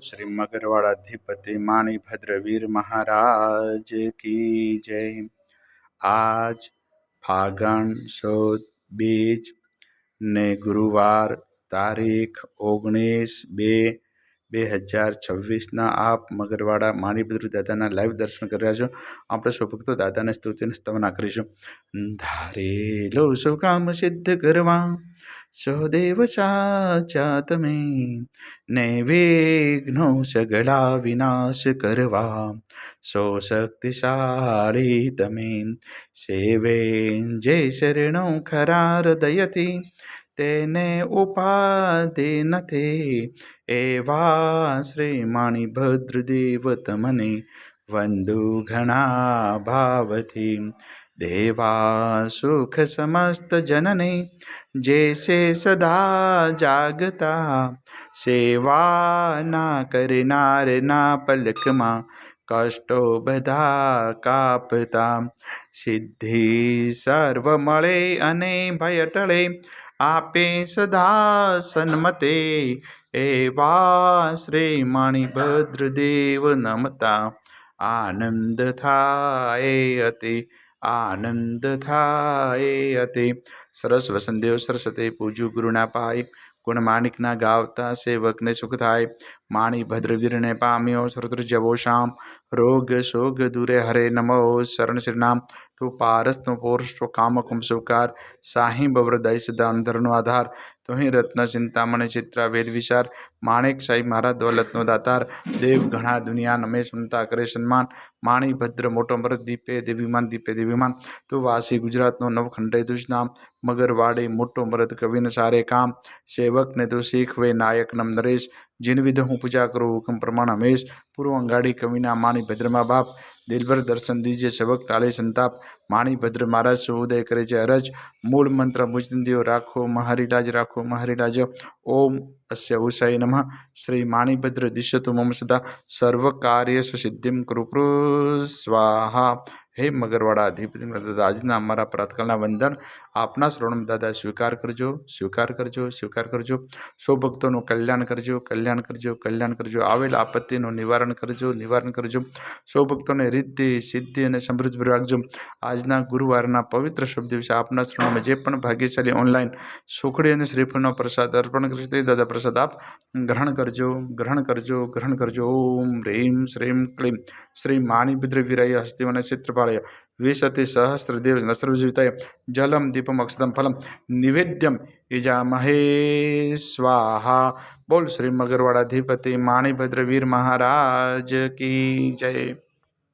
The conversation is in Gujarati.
શ્રી મગરવાડાધિપતિ માણીભદ્રવીર મહારાજ કી જય આજ ફાગણ સુદ બીજ ને ગુરુવાર તારીખ ઓગણીસ બે બે હજાર છવ્વીસના આપ મગરવાડા માણીભદ્ર દાદાના લાઈવ દર્શન કર્યા છો આપણે સ્વભક્તો ભક્તો દાદાને સ્તુતિને સ્તવના કરીશું ધારેલો શુભ કામ સિદ્ધ કરવા सहदेवसाच्यात मे नैवेघ्नौ सगला विनाश करवा. सो शक्तिशाली तमे सेवे जे शरणौ खरा हृदयति तेने उपादे न ते एवा श्रीमाणिभद्रदेवतमने बन्धुघणा भावति દેવા સુખ સમસ્ત જનને જે સે સદા જાગતા. સેવા ના કરનારના પલકમાં કષ્ટો બધા કાપતા. સિદ્ધિ સર્વ મળે અને ભય ટળે, આપે સદા સન્મતે. એવા શ્રી મણિભદ્રદેવ નમતા. આનંદ થાય અતિ આનંદ થાય અતિ. સરસ વસંતદેવ સરસ્વતી પૂજ્યું ગુરુના પાય. ગુણ માણિકના ગાવતા સેવકને સુખ થાય. માણી ભદ્રવીરને પામ્યો શ્રુતૃ જવો શામ. રોગ શોગ દૂરે હરે નમો શરણ શ્રીનામ તું પારસનો પોરસો કામ કુંસુકાર સાહી બવૃદય સદા અંધરનો આધાર. તુહી રત્ન ચિંતામણી ચિત્રા વેદ વિચાર માણેક સાઈ મારા દોલતનો દાતાર, દેવ ઘણા દુનિયા નમે સુનતા કરે સન્માન, માણી ભદ્ર, મોટો મરદ, દીપે, દેવીમાન દીપે, દેવીમાન, તો વાસી ગુજરાતનો નવખંડે તુજ નામ મગરવાડે મોટો મરદ, કવિન સારે કામ, સેવકને તું શીખવે નાયક નમ નરેશ જીન વિધે હું પૂજા કરું, હુકમ પ્રમાણ હમેશ પૂર્વ અંગાડી કવિના માણી ભદ્રમા બાપ, દિલભર દર્શન દીજે સેવક ટાળે સંતાપ. માણી ભદ્ર મહારાજ સુઉદય કરે છે અરજ. મૂળ મંત્ર મુજદિયો રાખો મહારીલાજ રાખો મહારીલાજ ઓમ અસ્ય ઉષાય નમઃ. શ્રી માણીભદ્ર દિશ્યતુ મમ સદા. સર્વ કાર્ય સિદ્ધિમ કૃપૃ સ્વાહા. હે મગરવાડા અધિપતિ આજના અમારા પ્રાતકાળના વંદન. આપના શરણમ દાદા સ્વીકાર કરજો સ્વીકાર કરજો સ્વીકાર કરજો. સૌ ભક્તોનું કલ્યાણ કરજો કલ્યાણ કરજો કલ્યાણ કરજો. આવેલ આપત્તિનું નિવારણ કરજો નિવારણ કરજો. સૌ ભક્તોને રિદ્ધિ, સિદ્ધિ અને સમૃદ્ધિ રાખજો. આજના ગુરુવારના પવિત્ર શુભ દિવસે આપના શ્રવણમાં જે પણ ભાગ્યશાળી ઓનલાઈન સુખડી અને શ્રીફળનો પ્રસાદ અર્પણ કરશે તે દાદા પ્રસાદ આપ ગ્રહણ કરજો ગ્રહણ કરજો ગ્રહણ કરજો. ઓમ હ્રીમ શ્રીમ, ક્લીમ. શ્રી માણિભદ્ર વિરાય હસ્તિવન ચિત્રપાળય વિશતિ સહસ્રદેવ નસર્વજીવિતાય જલમ દીપમ અક્ષતમ ફલમ નિવેદ્યમ ઈજામહે સ્વાહા બોલ શ્રી મગરવાડાધિપતિ માણીભદ્ર વીર મહારાજ કી જય